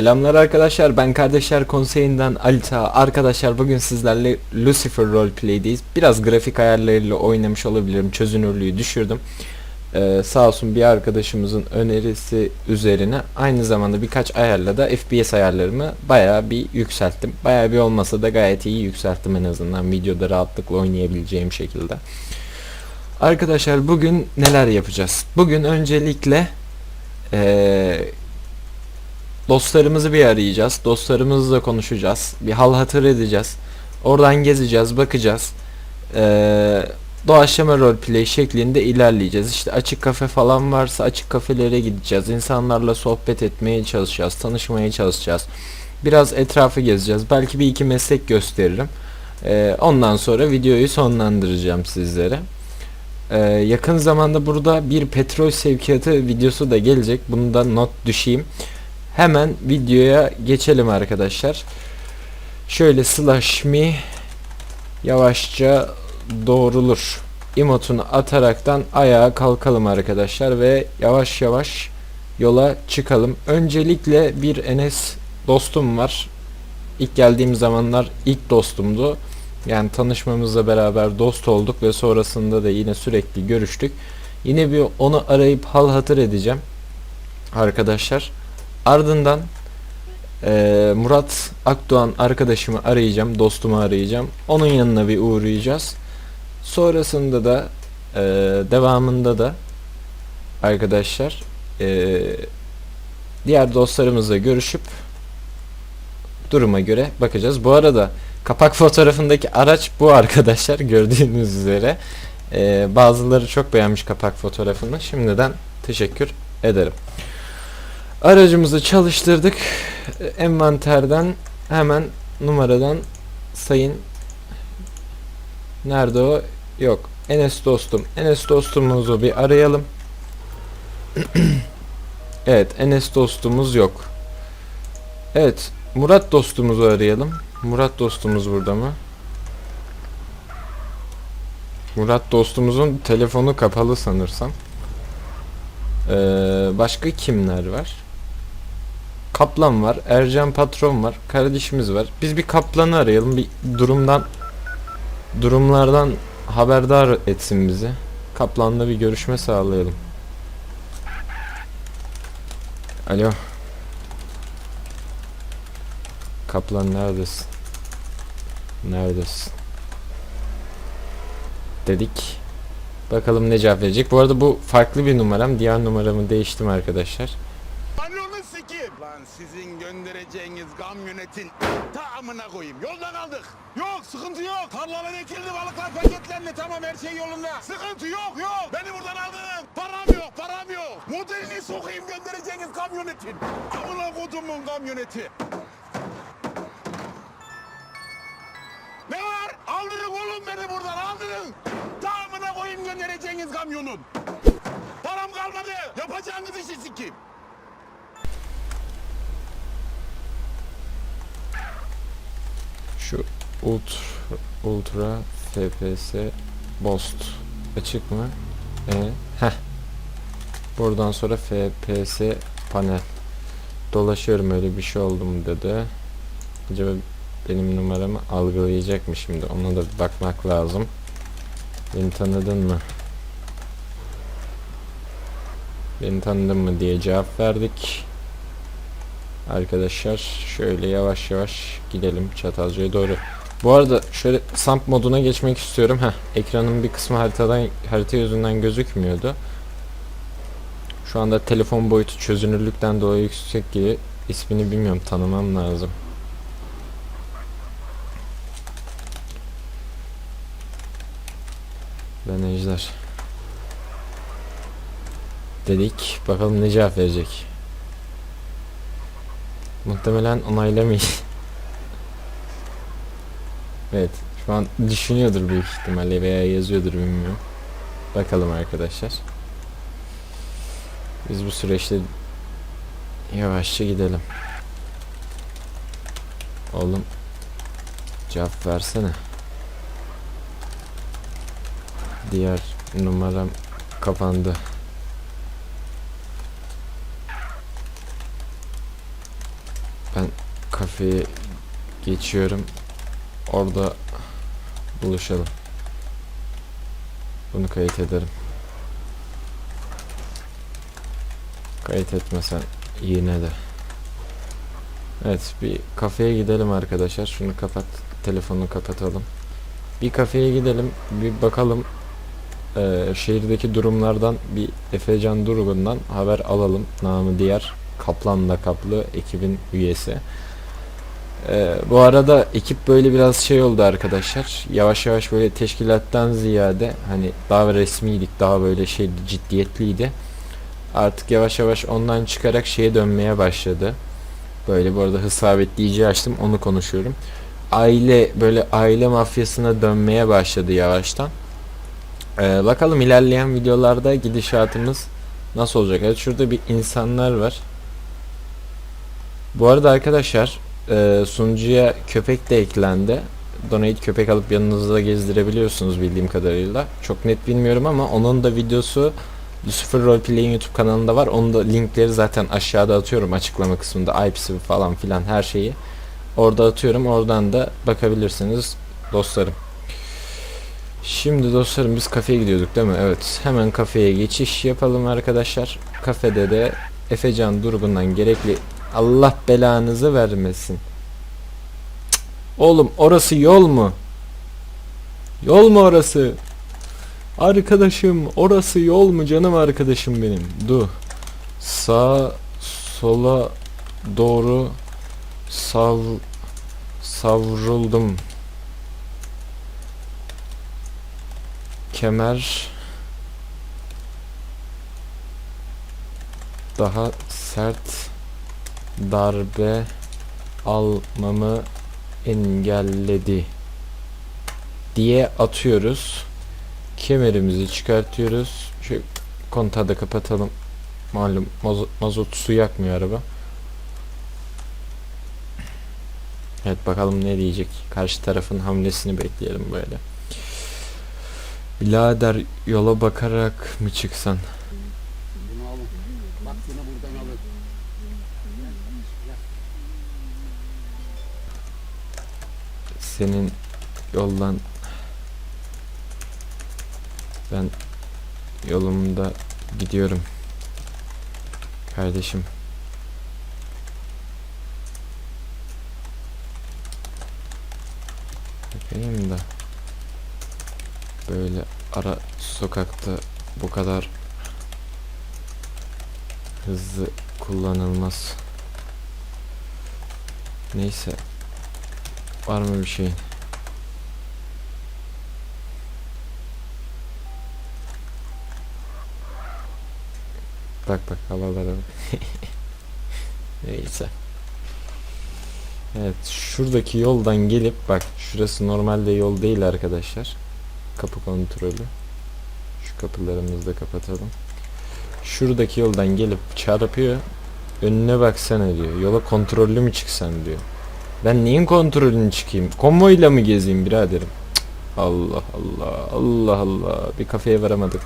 Selamlar arkadaşlar ben Kardeşler Konseyi'nden Alita. Arkadaşlar bugün sizlerle Lucifer Roleplay'deyiz. Biraz grafik ayarlarıyla oynamış olabilirim çözünürlüğü düşürdüm. Ee, Sağ olsun bir arkadaşımızın önerisi üzerine. Aynı zamanda birkaç ayarla da FPS ayarlarımı baya bir yükselttim. Baya bir olmasa da gayet iyi yükselttim en azından videoda rahatlıkla oynayabileceğim şekilde. Arkadaşlar bugün neler yapacağız? Bugün öncelikle ee, dostlarımızı bir arayacağız. Dostlarımızla konuşacağız. Bir hal hatır edeceğiz. Oradan gezeceğiz, bakacağız. Ee, doğaçlama roleplay şeklinde ilerleyeceğiz. İşte açık kafe falan varsa açık kafelere gideceğiz. İnsanlarla sohbet etmeye çalışacağız. Tanışmaya çalışacağız. Biraz etrafı gezeceğiz. Belki bir iki meslek gösteririm. Ee, ondan sonra videoyu sonlandıracağım sizlere. Ee, yakın zamanda burada bir petrol sevkiyatı videosu da gelecek. Bunu da not düşeyim. Hemen videoya geçelim arkadaşlar. Şöyle slash me yavaşça doğrulur. Emotunu ataraktan ayağa kalkalım arkadaşlar ve yavaş yavaş yola çıkalım. Öncelikle bir Enes dostum var. İlk geldiğim zamanlar ilk dostumdu. Yani tanışmamızla beraber dost olduk ve sonrasında da yine sürekli görüştük. Yine bir onu arayıp hal hatır edeceğim. Arkadaşlar. Ardından eee, Murat Akdoğan arkadaşımı arayacağım, dostumu arayacağım. Onun yanına bir uğrayacağız. Sonrasında da eee, devamında da arkadaşlar eee, diğer dostlarımızla görüşüp duruma göre bakacağız. Bu arada kapak fotoğrafındaki araç bu arkadaşlar gördüğünüz üzere. Eee, bazıları çok beğenmiş kapak fotoğrafını. Şimdiden teşekkür ederim. Aracımızı çalıştırdık. Envanterden hemen numaradan sayın Nerede o? Yok. Enes dostum. Enes dostumuzu bir arayalım. evet, Enes dostumuz yok. Evet, Murat dostumuzu arayalım. Murat dostumuz burada mı? Murat dostumuzun telefonu kapalı sanırsam. Ee, başka kimler var? Kaplan var, Ercan patron var, kardeşimiz var. Biz bir Kaplan'ı arayalım, bir durumdan durumlardan haberdar etsin bizi. Kaplan'la bir görüşme sağlayalım. Alo. Kaplan neredesin? Neredesin? Dedik. Bakalım ne cevap verecek. Bu arada bu farklı bir numaram. Diğer numaramı değiştim arkadaşlar. Sizin göndereceğiniz kamyonetin tamamına koyayım. Yolda kaldık. Yok sıkıntı yok. Tarlalar ekildi balıklar paketlendi tamam her şey yolunda. Sıkıntı yok yok. Beni buradan aldın. Param yok param yok. Modelini sokayım göndereceğiniz kamyonetin. Amına kodumun kamyoneti. Ne var? Aldırın oğlum beni buradan aldırın. Tamamına koyayım göndereceğiniz kamyonun. Param kalmadı. Yapacağınız işi sikeyim. Şu ultra, ultra fps boost açık mı? E, heh. Buradan sonra fps panel. Dolaşıyorum öyle bir şey oldu mu dedi. Acaba benim numaramı algılayacak mı şimdi? Ona da bir bakmak lazım. Beni tanıdın mı? Beni tanıdın mı diye cevap verdik. Arkadaşlar şöyle yavaş yavaş gidelim Çatalca'ya doğru. Bu arada şöyle samp moduna geçmek istiyorum. Heh, ekranın bir kısmı haritadan harita yüzünden gözükmüyordu. Şu anda telefon boyutu çözünürlükten dolayı yüksek gibi ismini bilmiyorum tanımam lazım. Ben Ejder. Dedik. Bakalım ne cevap verecek. Muhtemelen onaylamayız. evet. Şu an düşünüyordur büyük ihtimalle veya yazıyordur bilmiyorum. Bakalım arkadaşlar. Biz bu süreçte yavaşça gidelim. Oğlum cevap versene. Diğer numaram kapandı. kafeye geçiyorum. Orada buluşalım. Bunu kayıt ederim. Kayıt etmesen yine de. Evet bir kafeye gidelim arkadaşlar. Şunu kapat. Telefonunu kapatalım. Bir kafeye gidelim. Bir bakalım. Ee, şehirdeki durumlardan bir Efecan Durgun'dan haber alalım. Namı diğer Kaplan'la kaplı ekibin üyesi. Ee, bu arada ekip böyle biraz şey oldu arkadaşlar. Yavaş yavaş böyle teşkilattan ziyade hani daha resmiydik, daha böyle şey ciddiyetliydi. Artık yavaş yavaş ondan çıkarak şeye dönmeye başladı. Böyle bu arada hız sabitleyici açtım onu konuşuyorum. Aile böyle aile mafyasına dönmeye başladı yavaştan. Ee, bakalım ilerleyen videolarda gidişatımız nasıl olacak? Evet şurada bir insanlar var. Bu arada arkadaşlar e, sunucuya köpek de eklendi. Donate köpek alıp yanınızda gezdirebiliyorsunuz bildiğim kadarıyla. Çok net bilmiyorum ama onun da videosu Lucifer Roleplay'in YouTube kanalında var. Onun da linkleri zaten aşağıda atıyorum açıklama kısmında. IP'si falan filan her şeyi. Orada atıyorum. Oradan da bakabilirsiniz dostlarım. Şimdi dostlarım biz kafeye gidiyorduk değil mi? Evet. Hemen kafeye geçiş yapalım arkadaşlar. Kafede de Efecan Durgun'dan gerekli Allah belanızı vermesin. Cık. Oğlum orası yol mu? Yol mu orası? Arkadaşım orası yol mu canım arkadaşım benim? Du. Sağ sola doğru sav savruldum. Kemer daha sert darbe almamı engelledi diye atıyoruz. Kemerimizi çıkartıyoruz. Şu kontağı da kapatalım. Malum mazo- mazot su yakmıyor araba. Evet bakalım ne diyecek. Karşı tarafın hamlesini bekleyelim böyle. Birader yola bakarak mı çıksan? Senin yoldan ben yolumda gidiyorum kardeşim. Bakayım da böyle ara sokakta bu kadar hızlı kullanılmaz. Neyse Var mı bir şeyin? Bak bak havalara. Neyse. Evet şuradaki yoldan gelip bak şurası normalde yol değil arkadaşlar. Kapı kontrolü. Şu kapılarımızı da kapatalım. Şuradaki yoldan gelip çarpıyor. Önüne baksana diyor. Yola kontrollü mü çıksan diyor. Ben neyin kontrolünü çıkayım? Konvoyla mı gezeyim biraderim? Allah Allah Allah Allah bir kafeye varamadık.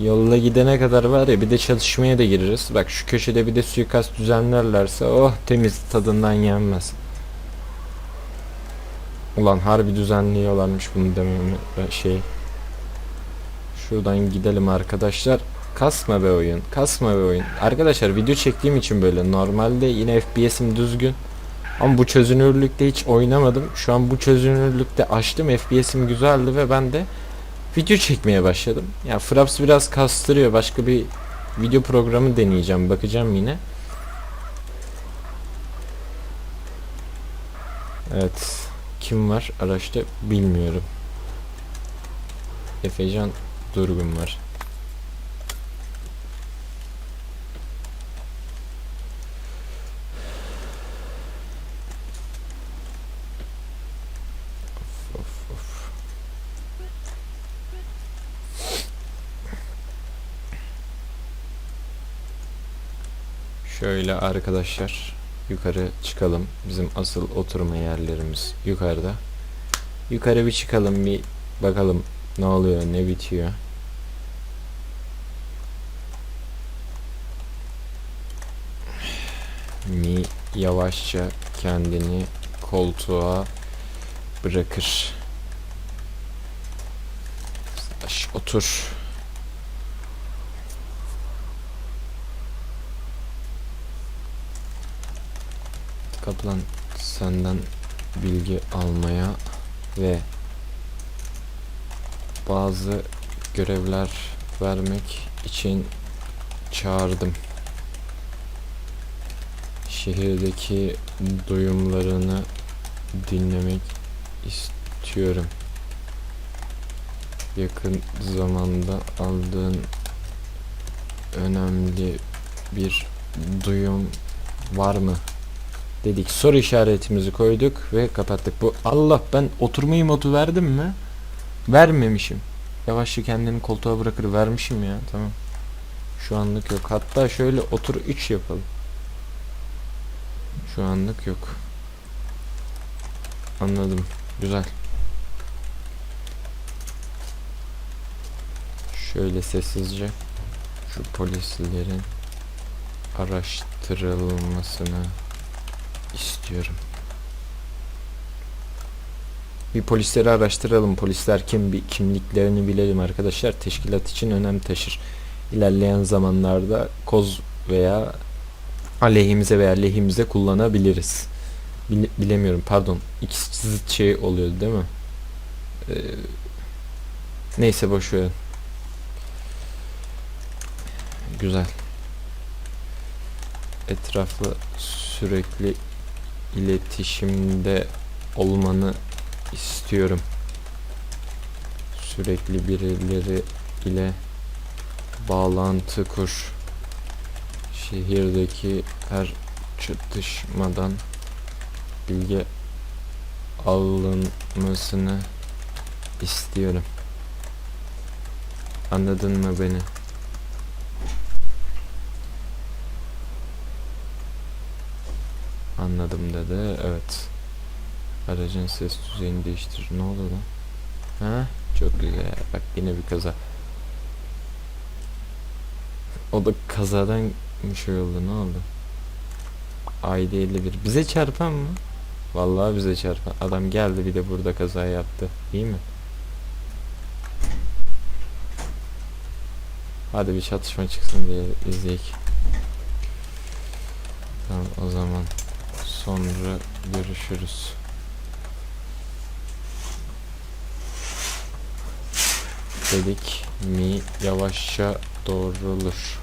Yolla gidene kadar var ya bir de çalışmaya da gireriz. Bak şu köşede bir de suikast düzenlerlerse oh temiz tadından yenmez. Ulan harbi düzenliyorlarmış bunu dememi şey. Şuradan gidelim arkadaşlar. Kasma be oyun. Kasma be oyun. Arkadaşlar video çektiğim için böyle normalde yine FPS'im düzgün. Ama bu çözünürlükte hiç oynamadım. Şu an bu çözünürlükte açtım. FPS'im güzeldi ve ben de video çekmeye başladım. Ya yani Fraps biraz kastırıyor. Başka bir video programı deneyeceğim. Bakacağım yine. Evet. Kim var araçta bilmiyorum. Efecan Durgun var. Şöyle arkadaşlar yukarı çıkalım. Bizim asıl oturma yerlerimiz yukarıda. Yukarı bir çıkalım bir bakalım ne oluyor ne bitiyor. Mi yavaşça kendini koltuğa bırakır. Otur. Kaplan senden bilgi almaya ve bazı görevler vermek için çağırdım. Şehirdeki duyumlarını dinlemek istiyorum. Yakın zamanda aldığın önemli bir duyum var mı? Dedik soru işaretimizi koyduk ve kapattık. Bu Allah ben oturmayı modu verdim mi? Vermemişim. Yavaşça kendini koltuğa bırakır vermişim ya tamam. Şu anlık yok. Hatta şöyle otur 3 yapalım. Şu anlık yok. Anladım. Güzel. Şöyle sessizce şu polislerin araştırılmasını istiyorum. Bir polisleri araştıralım. Polisler kim bir kimliklerini bilelim arkadaşlar. Teşkilat için önem taşır. İlerleyen zamanlarda koz veya aleyhimize veya lehimize kullanabiliriz. Bile- bilemiyorum pardon. İkisi zıt şey oluyor değil mi? Ee, neyse boş verin. Güzel. Etraflı sürekli iletişimde olmanı istiyorum. Sürekli birileri ile bağlantı kur. Şehirdeki her çatışmadan bilgi alınmasını istiyorum. Anladın mı beni? Anladım dedi. Evet. Aracın ses düzeyini değiştir. Ne oldu lan? Ha? Çok güzel. Bak yine bir kaza. O da kazadan bir şey oldu. Ne oldu? Ayda 51. Bize çarpan mı? Vallahi bize çarpan. Adam geldi bir de burada kaza yaptı. İyi mi? Hadi bir çatışma çıksın diye izleyek. Tamam o zaman sonra görüşürüz. Dedik mi yavaşça doğrulur.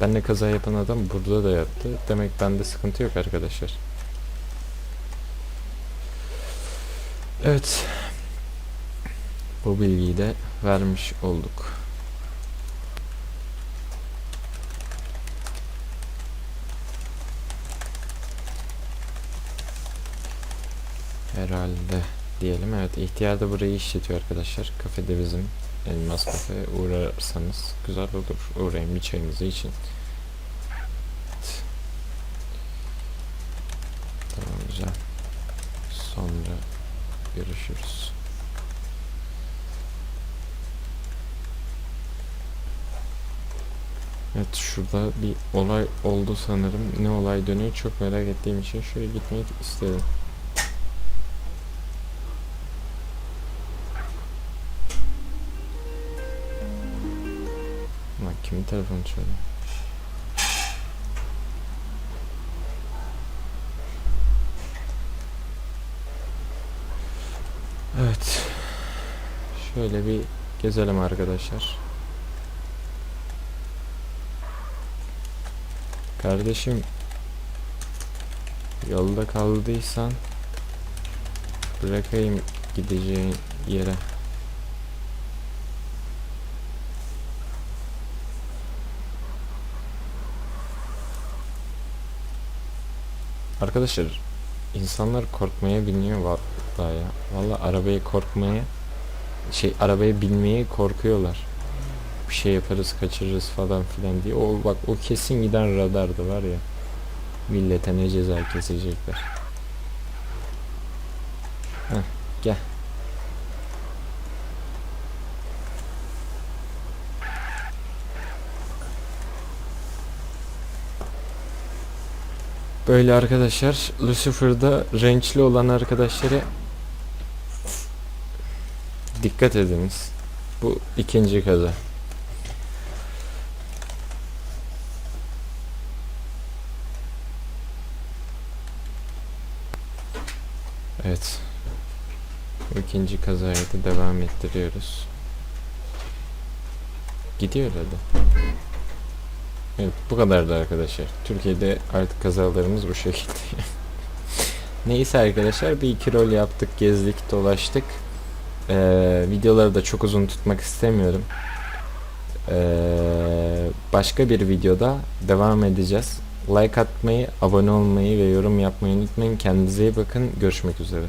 Benle kaza yapan adam burada da yattı. Demek bende sıkıntı yok arkadaşlar. Evet. Bu bilgiyi de vermiş olduk. Herhalde diyelim. Evet ihtiyar burayı işletiyor arkadaşlar. Kafede bizim Elmas Kafe uğrarsanız güzel olur. Uğrayın bir çayınızı için. Tamam güzel. Sonra görüşürüz. Evet şurada bir olay oldu sanırım. Ne olay dönüyor çok merak ettiğim için şöyle gitmek istedim. Kimin telefonu çalıyor? Evet. Şöyle bir gezelim arkadaşlar. Kardeşim yolda kaldıysan bırakayım gideceğin yere. Arkadaşlar insanlar korkmaya biniyor vallahi ya. Vallahi arabaya korkmaya şey arabaya binmeye korkuyorlar. Bir şey yaparız kaçırırız falan filan diye. O bak o kesin giden radardı var ya. Millete ne ceza kesecekler. Heh, gel. Böyle arkadaşlar Lucifer'da range'li olan arkadaşlara dikkat ediniz. Bu ikinci kaza. Evet. İkinci kazaya da devam ettiriyoruz. Gidiyor hadi. Evet bu kadardı arkadaşlar. Türkiye'de artık kazalarımız bu şekilde. Neyse arkadaşlar bir iki rol yaptık, gezdik, dolaştık. Ee, videoları da çok uzun tutmak istemiyorum. Ee, başka bir videoda devam edeceğiz. Like atmayı, abone olmayı ve yorum yapmayı unutmayın. Kendinize iyi bakın. Görüşmek üzere.